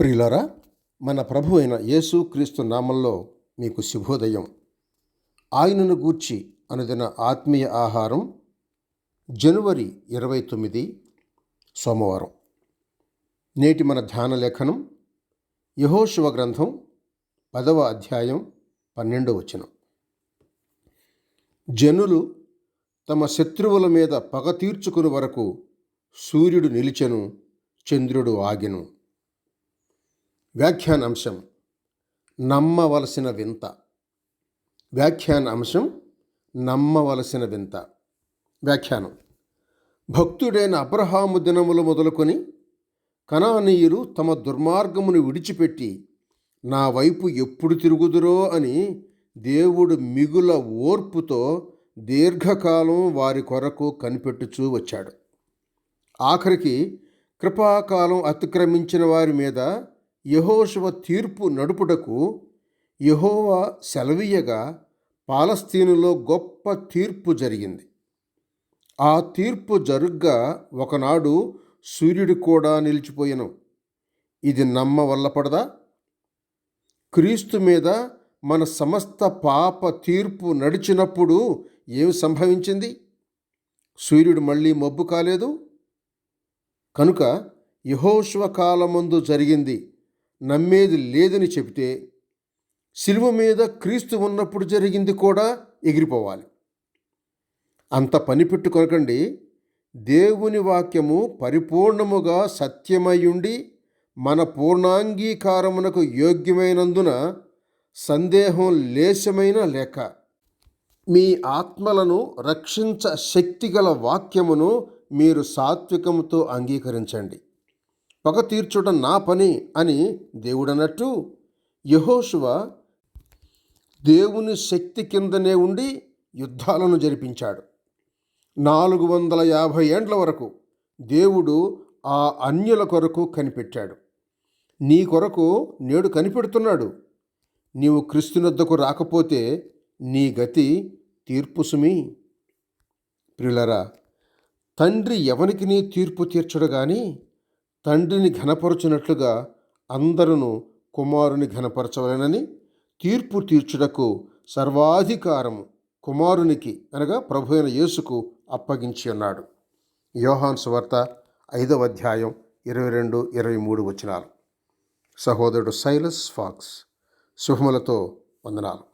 ప్రియులరా మన ప్రభు అయిన యేసు క్రీస్తు నామంలో మీకు శుభోదయం. ఆయనను గూర్చి అనుదిన ఆత్మీయ ఆహారం జనవరి ఇరవై తొమ్మిది సోమవారం. నేటి మన ధ్యాన లేఖనం యహోశివ గ్రంథం పదవ అధ్యాయం పన్నెండవ వచనం. జనులు తమ శత్రువుల మీద పగ తీర్చుకుని వరకు సూర్యుడు నిలిచెను చంద్రుడు ఆగెను. వ్యాఖ్యాన అంశం నమ్మవలసిన వింత. వ్యాఖ్యాన అంశం నమ్మవలసిన వింత. వ్యాఖ్యానం. భక్తుడైన అబ్రహాము దినములు మొదలుకొని కణానీయులు తమ దుర్మార్గమును విడిచిపెట్టి నా వైపు ఎప్పుడు తిరుగుదురో అని దేవుడు మిగుల ఓర్పుతో దీర్ఘకాలం వారి కొరకు కనిపెట్టుచూ వచ్చాడు. ఆఖరికి కృపాకాలం అతిక్రమించిన వారి మీద యహోశువ తీర్పు నడుపుటకు యహోవా సెలవీయగా పాలస్తీనులో గొప్ప తీర్పు జరిగింది. ఆ తీర్పు జరుగ్గా ఒకనాడు సూర్యుడు కూడా నిలిచిపోయెను. ఇది నమ్మ వల్లపడదా క్రీస్తు మీద మన సమస్త పాప తీర్పు నడిచినప్పుడు ఏమి సంభవించింది? సూర్యుడు మళ్ళీ మబ్బు కాలేదు? కనుక యహోశ్వ కాలమందు జరిగింది నమ్మేది లేదని చెబితే శిలువ మీద క్రీస్తు ఉన్నప్పుడు జరిగింది కూడా ఎగిరిపోవాలి. అంత పని పెట్టుకొనకండి. దేవుని వాక్యము పరిపూర్ణముగా సత్యమయ్యుండి మన పూర్ణాంగీకారమునకు యోగ్యమైనందున సందేహం లేశమైన లేక మీ ఆత్మలను రక్షించ శక్తిగల వాక్యమును మీరు సాత్వికముతో అంగీకరించండి. పగ తీర్చుట నా పని అని దేవుడన్నట్టు యహోశువ దేవుని శక్తి కిందనే ఉండి యుద్ధాలను జరిపించాడు. నాలుగు వందల యాభై ఏండ్ల వరకు దేవుడు ఆ అన్యుల కొరకు కనిపెట్టాడు. నీ కొరకు నేడు కనిపెడుతున్నాడు. నీవు క్రిస్తునద్దకు రాకపోతే నీ గతి తీర్పు సుమి. ప్రియులరా తండ్రి ఎవనికి నీ తీర్పు తీర్చడు కానీ తండ్రిని ఘనపరచునట్లుగా అందరూ కుమారుని ఘనపరచవలెనని తీర్పు తీర్చుటకు సర్వాధికారము కుమారునికి అనగా ప్రభు అయిన యేసుకు అప్పగించి ఉన్నాడు యోహాన్ సువార్త ఐదవ అధ్యాయం ఇరవై రెండు ఇరవై మూడు వచనాలు. సహోదరుడు సైలస్ ఫాక్స్ శుభములతో వందనాలు.